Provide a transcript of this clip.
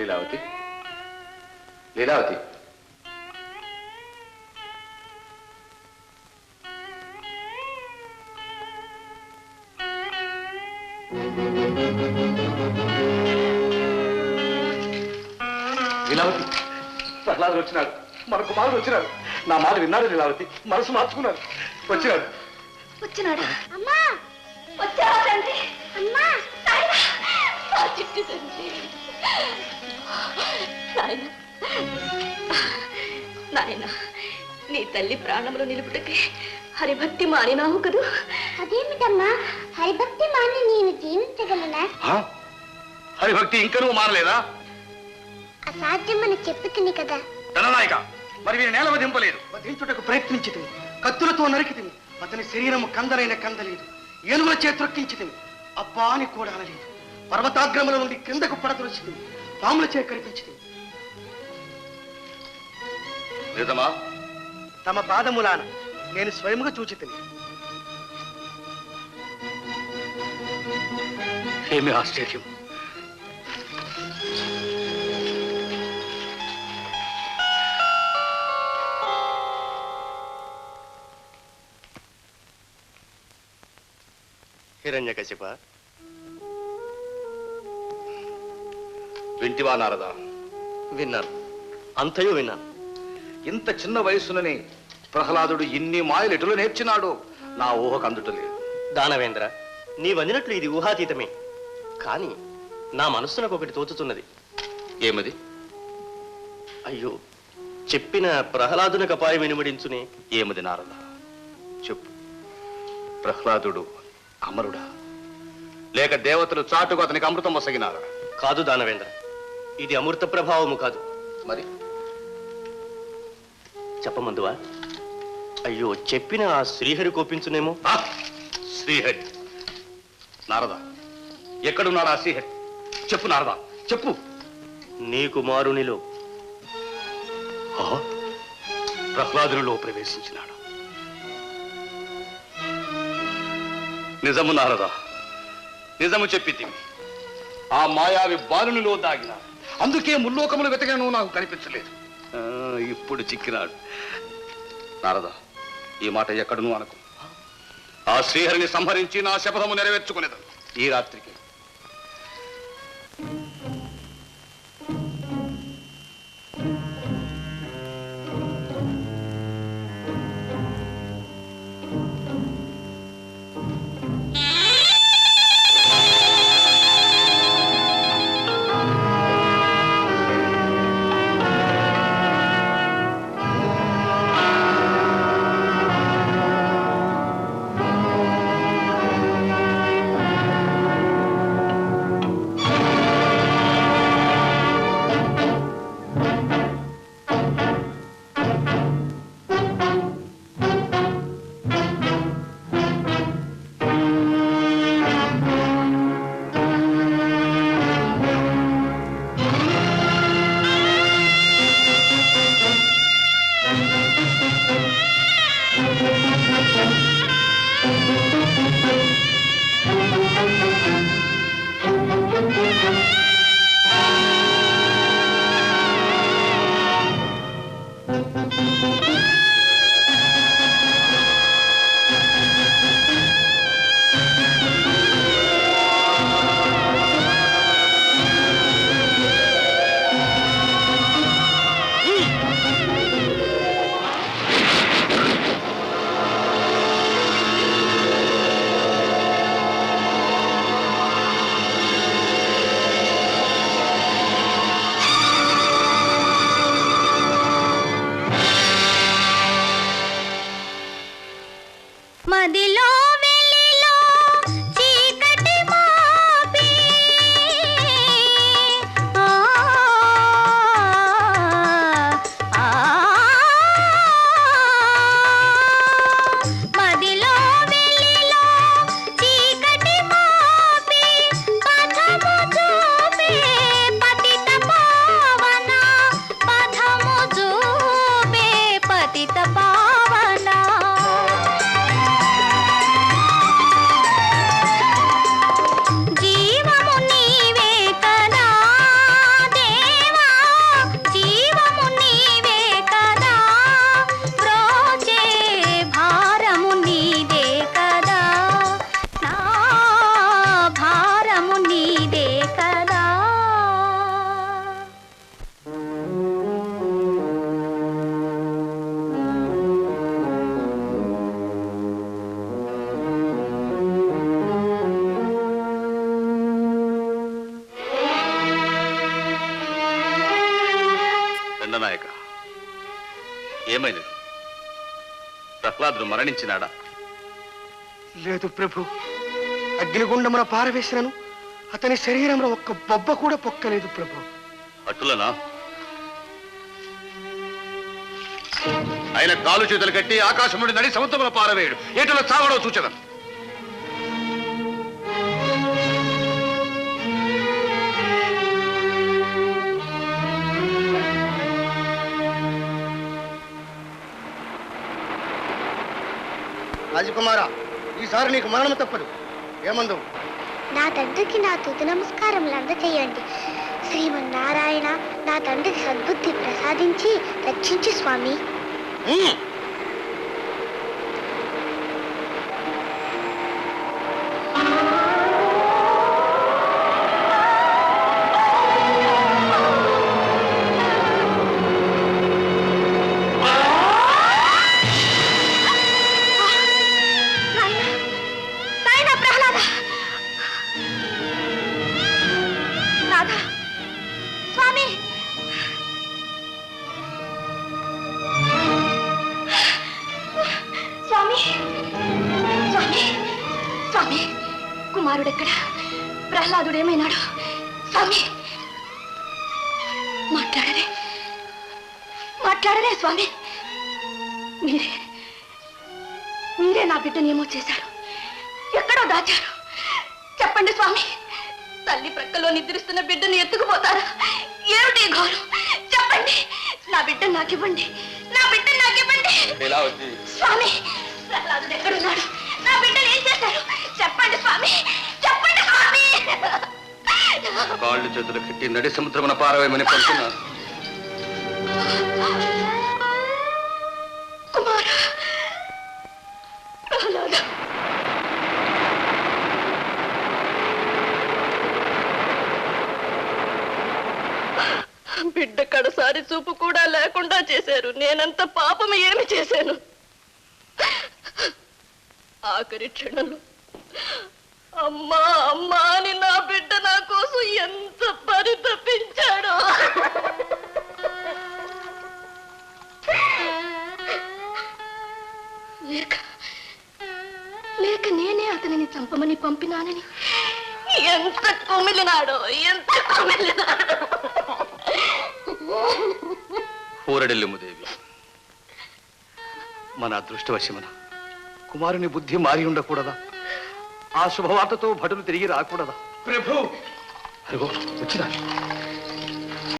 లీలావతి? లీలావతి. లీలావతి ప్రహ్లాదుడు వచ్చినాడు. మన కుమారుడు వచ్చినాడు. నా మాట విన్నాడు లీలావతి. మనసు మార్చుకున్నాడు. వచ్చినాడు. వచ్చినాడు? అమ్మా! వచ్చావా తండ్రి? అమ్మా! చిట్టు తండ్రి! నాయన నాయన నీ తల్లి ప్రాణములు నిలుపుటకి హరిభక్తి మానినావు కదూ? అదేమిటమ్మా? హరిభక్తి మాని నేను జీవించగలనా? హరిభక్తి ఇంకా నువ్వు మారలేదా అసాధ్యమని చెప్పుతుంది కదా. ధననాయక మరి వీరి నేల వధింపలేదు వధించుటకు ప్రయత్నించితివి కత్తులతో నరికితివి అతని శరీరము కందలైన కందలేదు. ఏనుగుల చేతురొక్కించితివి అబ్బా అని కూడా అనలేదు. పర్వతాగ్రముల నుండి కిందకు పడతొలిచితివి పాముల చే కనిపించితివి నిజమా? తమ పాదములాన నేను స్వయముగా చూచితిని. ఏమి ఆశ్చర్యం? హిరణ్యకశిప వింటివా నారదా? విన్నాను. అంతయు విన్నాను. ఇంత చిన్న వయసుననే ప్రహ్లాదుడు ఇన్ని మాయలు ఎటులో నేర్చినాడు నా ఊహకు అందుటలేదు. దానవేంద్ర నీ వందినట్లు ఇది ఊహాతీతమే. కానీ నా మనస్సునకు ఒకటి తోచుతున్నది. ఏమది? అయ్యో చెప్పిన ప్రహ్లాదునకు అపాయం వెనుమడించునే. ఏమది నారద? చెప్పు. ప్రహ్లాదుడు అమరుడా. లేక దేవతలు చాటుకు అతనికి అమృతం వసగినారా కాదు దానవేంద్ర ఇది అమృత ప్రభావము కాదు. మరి చెప్పమందువా? అయ్యో చెప్పిన ఆ శ్రీహరి కోపించునేమో? శ్రీహరి. నారద ఎక్కడున్నాడా శ్రీహరి? చెప్పు నారద చెప్పు. నీ కుమారునిలో. ప్రహ్లాదునిలో ప్రవేశించినాడు. నిజము నారద నిజము చెప్పితివి ఆ మాయావి బాలునిలో దాగిన అందుకే ముల్లోకములు వెతకను నాకు కనిపించలేదు. ఆ, ఇప్పుడు చిక్కినాడు. నారద ఈ మాట ఎక్కడను అనుకో. ఆ శ్రీహరిని సంహరించి నా శపథము నెరవేర్చుకునేది. ఈ రాత్రికి ప్రహ్లాదుడు మరణించినాడా? లేదు ప్రభు. అగ్నిగుండమున పారవేసినను. అతని శరీరంలో ఒక్క బొబ్బ కూడా పొక్కలేదు ప్రభు. అటులనా? ఆయన కాలు చేతులు కట్టి ఆకాశముడి నడి సముద్రంలో పారవేయడు. ఏటులో చావడో సూచన రాజకుమార ఈసారి నీకు మరణం తప్పదు. ఏమందు? నా తండ్రికి నా తుది నమస్కారములు అందచేయండి. శ్రీమన్నారాయణ నా తండ్రికి సద్బుద్ధి ప్రసాదించి రక్షించు స్వామి. కుమారుడెక్కడ? ప్రహ్లాదుడేమైనాడు? స్వామి! మాట్లాడరే. మాట్లాడరే స్వామి! మీరే. మీరే నా బిడ్డని ఏమో చేశారు. ఎక్కడో దాచారు. చెప్పండి స్వామి! తల్లి ప్రక్కలో నిద్రిస్తున్న బిడ్డను ఎత్తుకుపోతారా? ఏమిటి ఘోరం? చెప్పండి! నా బిడ్డ నాకివ్వండి. నా బిడ్డ నాకివ్వండి. స్వామి! ప్రహ్లాదుడు ఎక్కడున్నాడు? నా బిడ్డను ఏం చేశారు? చెప్పండి స్వామి. చెప్పండి స్వామి. కాళ్ళు చేతులు కట్టి నడి సముద్రమున కుమార ప్రహ్లాద. బిడ్డ కడసారి చూపు కూడా లేకుండా చేశారు. నేనంత పాపం ఏమి చేశాను? ఆఖరి క్షణంలో అమ్మా అమ్మా అని నా బిడ్డ నా కోసం ఎంత పరితపించాడో లేక లేక నేనే అతనిని చంపమని పంపినానని. ఎంత కుమిలినాడో ఎంత కుమిలినాడో. ఊరడెల్లుముదేవి మన అదృష్టవశమన కుమారుని బుద్ధి మారి ఉండకూడదా? ఆ శుభవార్తతో భటులు తిరిగి రాకూడదా? ప్రభు! అదిగో వచ్చినా.